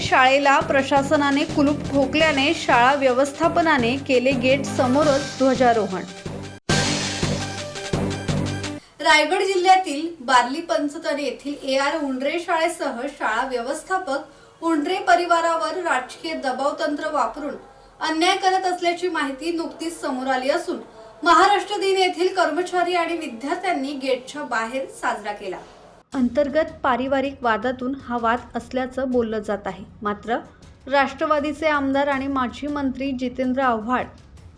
शाळेला प्रशासनाने कुलूप ठोकल्याने शाळा व्यवस्थापनाने केले गेट समोरच ध्वजारोहण. रायगड जिल्ह्यातील बार्ली पंचतरी येथील ए आर उंडरे शाळेसह शाळा व्यवस्थापक उंडरे परिवारावर राजकीय दबाव तंत्र वापरून अन्याय करत असल्याची माहिती नुकतीच समोर आली असून महाराष्ट्र दिन येथील कर्मचारी आणि विद्यार्थ्यांनी गेटच्या बाहेर साजरा केला. अंतर्गत पारिवारिक वादातून हा वाद असल्याचं बोललं जात आहे. मात्र राष्ट्रवादीचे आमदार आणि माजी मंत्री जितेंद्र आव्हाड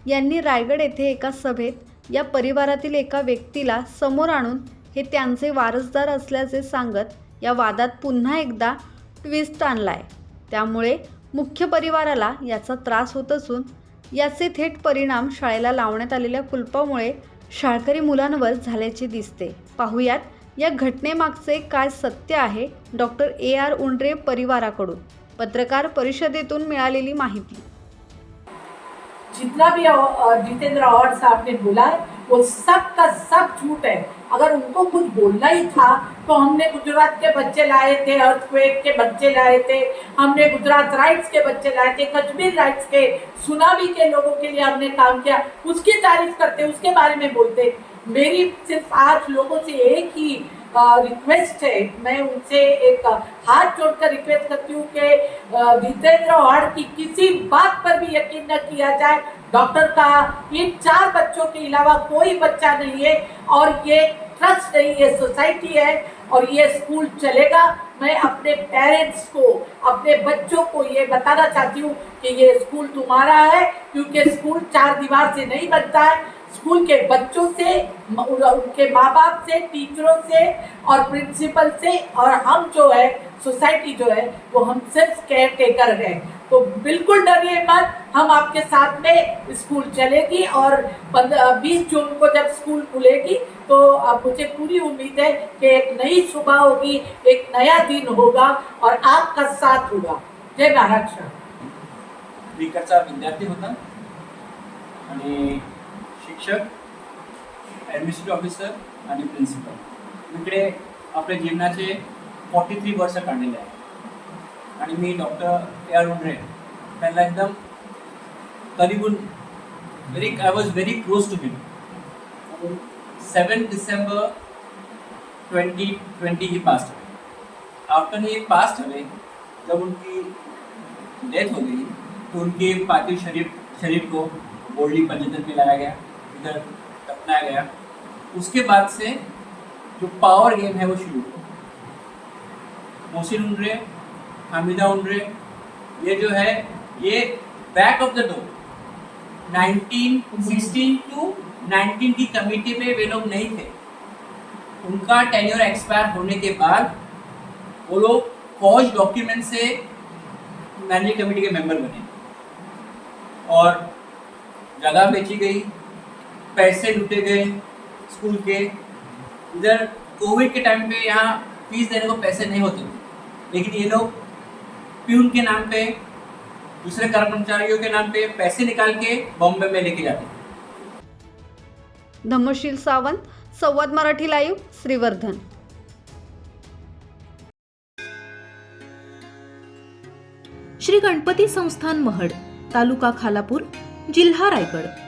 यांनी रायगड येथे एका सभेत या परिवारातील एका व्यक्तीला समोर आणून हे त्यांचे वारसदार असल्याचे सांगत या वादात पुन्हा एकदा ट्विस्ट आणलाय. त्यामुळे मुख्य परिवाराला याचा त्रास होत असून याचे थेट परिणाम शाळेला लावण्यात आलेल्या कुलपामुळे शाळकरी मुलांवर झाल्याचे दिसते. पाहुयात या घटनेमागचे काय सत्य आहे? Doctor A. आर. उंड्रे परिवाराकडून. पत्रकार परिषदेतून मिळालेली माहिती. जितना भी जितेंद्र अवार्ड साहब ने बोला है वो सब का सब झूठ है। अगर उनको कुछ बोलना ही था तो हमने गुजरात के बच्चे लाए थे अर्थक्वेक के बच्चे लाए थे, हमने गुजरात राइट्स के बच्चे लाए थे, कश्मीर राइट्स के सुनामी के लोगों के लिए हमने काम किया। उसकी तारीफ़ करते, उसके बारे में बोलते। मेरी सिर्फ़ आज लोगों से एक ही रिक्वेस्ट है। मैं उनसे एक हाथ जोड़कर रिक्वेस्ट करती हूँ कि जितेंद्र अवार्ड की किसी बात पर भी यकीन न किया जाए, डॉक्टर का इन चार बच्चों के अलावा कोई बच्चा नहीं है और ये ट्रस्ट नहीं, ये सोसाइटी है और ये स्कूल चलेगा। मैं अपने पेरेंट्स को, अपने बच्चों को ये बताना चाहती हूँ कि ये स्कूल तुम्हारा है, क्योंकि स्कूल चार दीवार से नहीं बनता है। स्कूल के बच्चों से, उनके माँ बाप से, टीचरों से और प्रिंसिपल से और हम जो है, सोसाइटी जो है, वो हम सिर्फ़ केयर टेकर हैं। तो बिल्कुल डरिए मत, हम आपके साथ में स्कूल चलेगी और बीस जून को जब स्कूल खुलेगी तो अब मुझे पूरी उम्मीद है कि एक नई सुबह होगी, एक नया दिन होगा और आपका साथ होगा। जय महाराष्ट्र। विद्यार्थी होता। आणि शिक्षक ॲडमिनिस्ट्रेटिव्ह ऑफिसर आणि प्रिन्सिपल इकडे आपल्या जीवनाचे फॉर्टी थ्री वर्ष काढलेले आहे आणि मी डॉक्टर ए आर उंड्रे त्यांना एकदम करीबून very I was very close to him seven December twenty twenty he passed away after he passed away जब उनकी डेथ हो गई तो उनके पार्थिव शरीर शरीर को बोर्डली पंचतन में लाया गया. इधर दफनाया गया। उसके बाद से जो पावर गेम है वो शुरू हुआ। मोहसिन उनरे, हामिदा उनरे, ये जो है, ये back of the door 1916 to 19 की कमेटी में वे लोग नहीं थे। उनका टेन्योर एक्सपायर होने के बाद वो लोग फौज डॉक्यूमेंट से मैनेजिंग कमेटी के मेंबर बने। और जगह बेची गई। पैसे लूटे गए स्कूल के। इधर कोविड के टाइम पे यहाँ फीस देने को पैसे नहीं होते। लेकिन ये लोग प्यून के नाम पे दूसरे कर्मचारियों के नाम पे पैसे निकाल के बॉम्बे में लेके जाते धम्मशील सावंत संवाद मराठी लाईव्ह श्रीवर्धन. श्री गणपती संस्थान महड तालुका खालापूर जिल्हा रायगड.